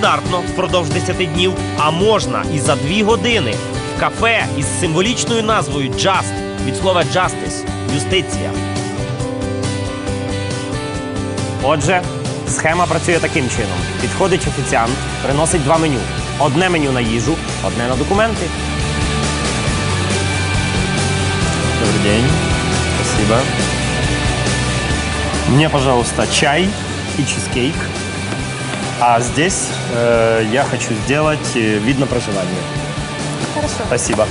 нестандартно впродовж 10 днів, а можна і за 2 години в кафе із символічною назвою Just від слова justice – юстиція. Отже, схема працює таким чином: підходить офіціант, приносить два меню: одне меню на їжу, одне на документи. Добрый день. Спасибо. Мне, пожалуйста, чай и чизкейк. А здесь э, я хочу сделать э, вид на проживание. Хорошо. Спасибо.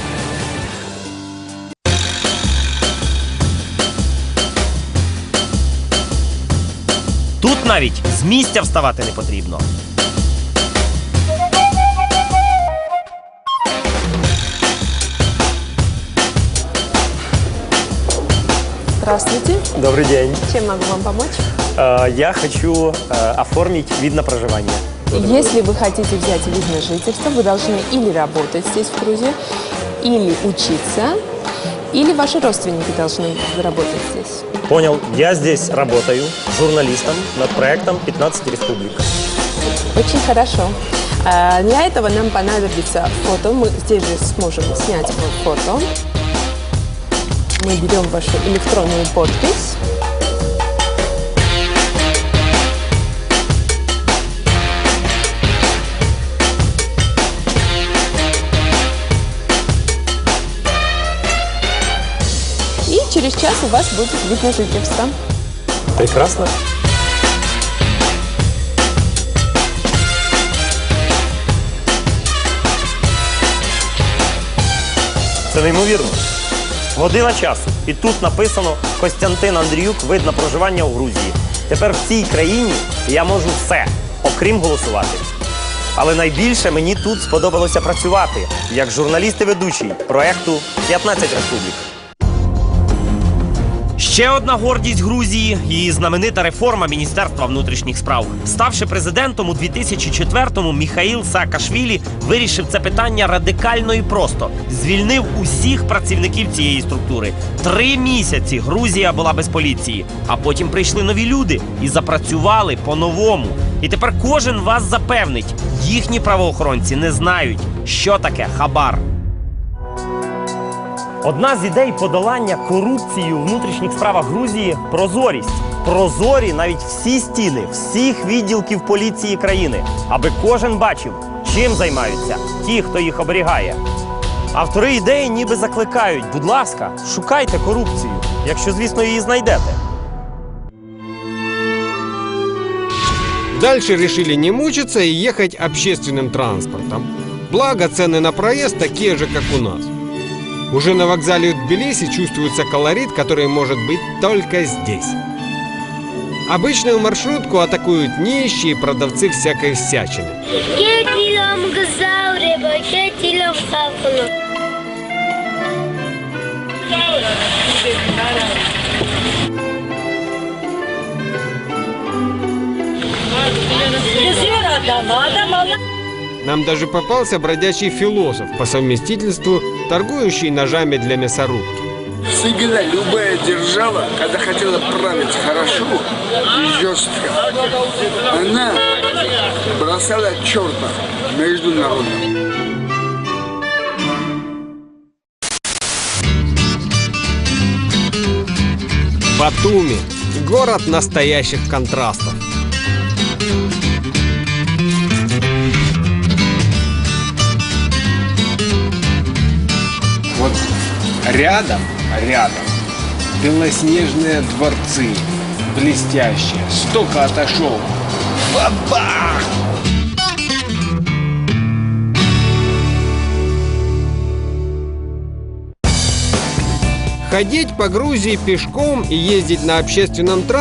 Тут навіть з місця вставати не потрібно. Здравствуйте. Добрый день. Чем могу вам помочь? Э, я хочу э, оформить вид на проживание. Если вы хотите взять вид на жительство, вы должны или работать здесь, в Грузии, или учиться, или ваши родственники должны работать здесь. Понял. Я здесь работаю журналистом над проектом «15 республик». Очень хорошо. А, Для этого нам понадобится фото. Мы здесь же сможем снять фото. Мы берем вашу электронную подпись. И через час у вас будет вид на жительство. Прекрасно. Це неймовірно. Година часу. І тут написано Костянтин Андріюк, вид на проживання у Грузії. Тепер в цій країні я можу все, окрім голосувати. Але найбільше мені тут сподобалося працювати як журналіст і ведучий проекту «15 республік. Ще одна гордість Грузії її знаменита реформа Міністерства внутрішніх справ. Ставши президентом у 2004-му, Міхаїл Саакашвілі вирішив це питання радикально і просто звільнив усіх працівників цієї структури. Три місяці Грузія була без поліції, а потім прийшли нові люди і запрацювали по-новому. І тепер кожен вас запевнить, їхні правоохоронці не знають, що таке хабар. Одна з ідей подолання корупції у внутрішніх справах Грузії прозорість. Прозорі навіть всі стіни, всіх відділків поліції країни, аби кожен бачив, чим займаються ті, хто їх оберігає. Автори ідеї ніби закликають, будь ласка, шукайте корупцію, якщо, звісно, її знайдете. Дальше решили не мучиться и ехать общественным транспортом. Благо цены на проезд такие же, как у нас. Уже на вокзале в Тбилиси чувствуется колорит, который может быть только здесь. Обычную маршрутку атакуют нищие продавцы всякой всячины. Нам даже попался бродячий философ по совместительству, торгующий ножами для мясорубки. Всегда любая держава, когда хотела править хорошо и жестко, она бросала черта между народом. Батуми – город настоящих контрастов. Рядом, рядом белоснежные дворцы, блестящие. Столько отошел. Бабах! Ходить по Грузии пешком и ездить на общественном транспорте